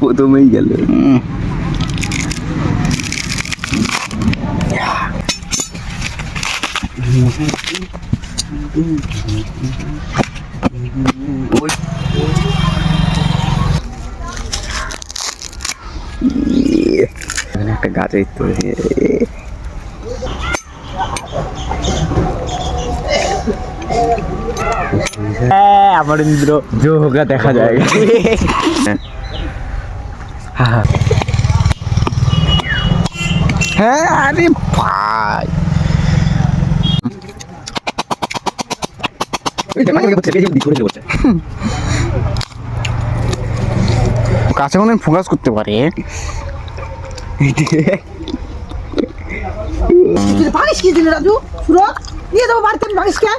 প্রথমেই গেল। একটা গাছে। তো হ্যাঁ, আমার ইন্দ্র জোহগা দেখা যায়। হ্যাঁ। হ্যাঁ আরে ভাই। কাছে কোনো ফোকাস করতে পারে। ভাঙিস কি দিলে রাজু? সুরত নিয়ে দেবো বাড়িতে ভাঙিস কে